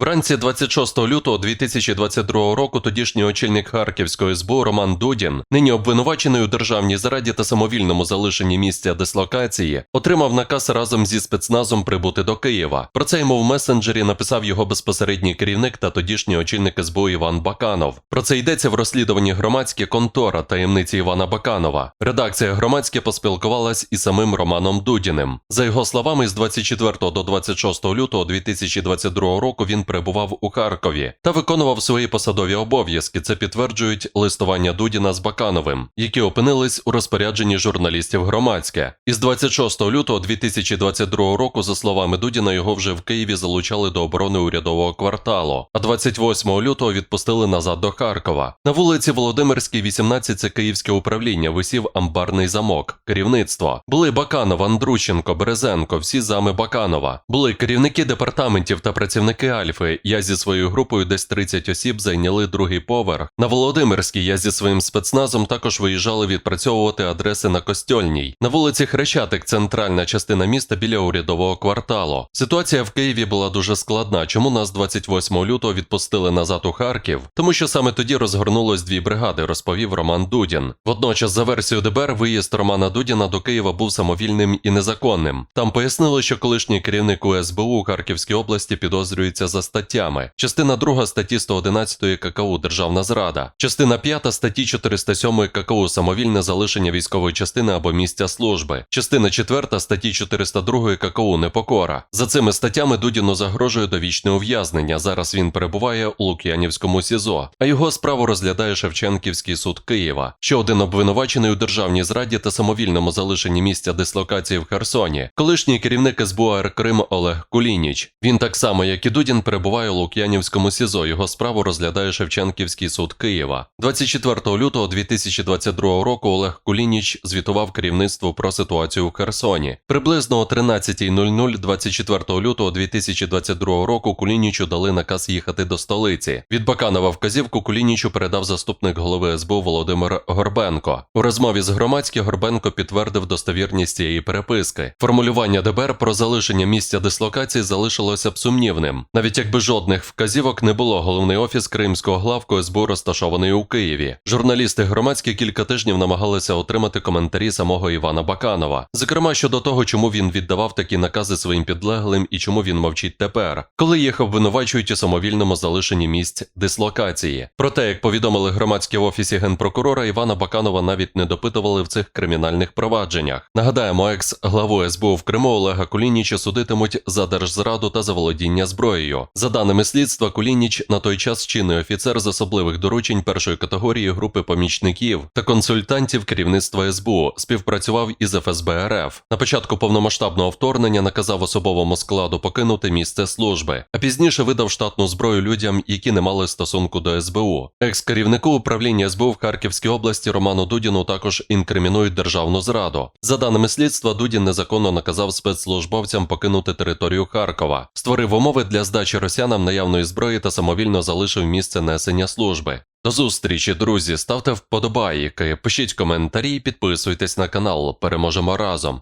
Вранці 26 лютого 2022 року тодішній очільник Харківської СБУ Роман Дудін, нині обвинувачений у державній зраді та самовільному залишенні місця дислокації, отримав наказ разом зі спецназом прибути до Києва. Про це йому в месенджері написав його безпосередній керівник та тодішній очільник СБУ Іван Баканов. Про це йдеться в розслідуванні громадське контора таємниці Івана Баканова. Редакція громадське поспілкувалась із самим Романом Дудіним. За його словами, з 24 до 26 лютого 2022 року він перебував у Харкові та виконував свої посадові обов'язки. Це підтверджують листування Дудіна з Бакановим, які опинились у розпорядженні журналістів громадське. Із 26 лютого 2022 року, за словами Дудіна, його вже в Києві залучали до оборони урядового кварталу, а 28 лютого відпустили назад до Харкова. На вулиці Володимирській, 18 це київське управління, висів амбарний замок. Керівництво були Баканов, Андрущенко, Березенко, всі зами Баканова. Були керівники департаментів та працівники Альфи. Я зі своєю групою десь 30 осіб зайняли другий поверх. На Володимирській я зі своїм спецназом також виїжджали відпрацьовувати адреси на Костьольній. На вулиці Хрещатик, центральна частина міста біля урядового кварталу. Ситуація в Києві була дуже складна. Чому нас 28 лютого відпустили назад у Харків? Тому що саме тоді розгорнулось дві бригади, розповів Роман Дудін. Водночас, за версією ДБР, виїзд Романа Дудіна до Києва був самовільним і незаконним. Там пояснили, що колишній керівник УСБУ у Харківській області підозрюється за статтями. Частина 2 статті 111 ККУ Державна зрада, частина 5 статті 407 ККУ самовільне залишення військової частини або місця служби, частина 4 статті 402 ККУ Непокора. За цими статтями Дудіну загрожує довічне ув'язнення. Зараз він перебуває у Лук'янівському СІЗО, а його справу розглядає Шевченківський суд Києва. Ще один обвинувачений у державній зраді та самовільному залишенні місця дислокації в Херсоні. Колишній керівник СБУ Крим Олег Кулініч. Він так само, як і Дудін, у Лук'янівському СІЗО. Його справу розглядає Шевченківський суд Києва. 24 лютого 2022 року Олег Кулініч звітував керівництву про ситуацію у Херсоні. Приблизно о 13.00 24 лютого 2022 року Кулінічу дали наказ їхати до столиці. Від Баканова вказівку Кулінічу передав заступник голови СБУ Володимир Горбенко. У розмові з громадським Горбенко підтвердив достовірність цієї переписки. Формулювання ДБР про залишення місця дислокації залишилося б сумнівним. Навіть якби жодних вказівок не було, головний офіс Кримського главку СБУ розташований у Києві. Журналісти громадські кілька тижнів намагалися отримати коментарі самого Івана Баканова, зокрема щодо того, чому він віддавав такі накази своїм підлеглим і чому він мовчить тепер, коли їх обвинувачують у самовільному залишенні місць дислокації. Проте, як повідомили громадські в офісі генпрокурора, Івана Баканова навіть не допитували в цих кримінальних провадженнях. Нагадаємо, екс-главу СБУ в Криму Олега Кулініча судитимуть за держзраду та заволодіння зброєю. За даними слідства, Кулініч на той час чинний офіцер з особливих доручень першої категорії групи помічників та консультантів керівництва СБУ співпрацював із ФСБ РФ. На початку повномасштабного вторгнення наказав особовому складу покинути місце служби, а пізніше видав штатну зброю людям, які не мали стосунку до СБУ. Екс-керівнику управління СБУ в Харківській області Роману Дудіну також інкримінують державну зраду. За даними слідства, Дудін незаконно наказав спецслужбовцям покинути територію Харкова, створив умови для здачі росіянам наявної зброї та самовільно залишив місце несення служби. До зустрічі, друзі. Ставте вподобайки, пишіть коментарі, підписуйтесь на канал. Переможемо разом.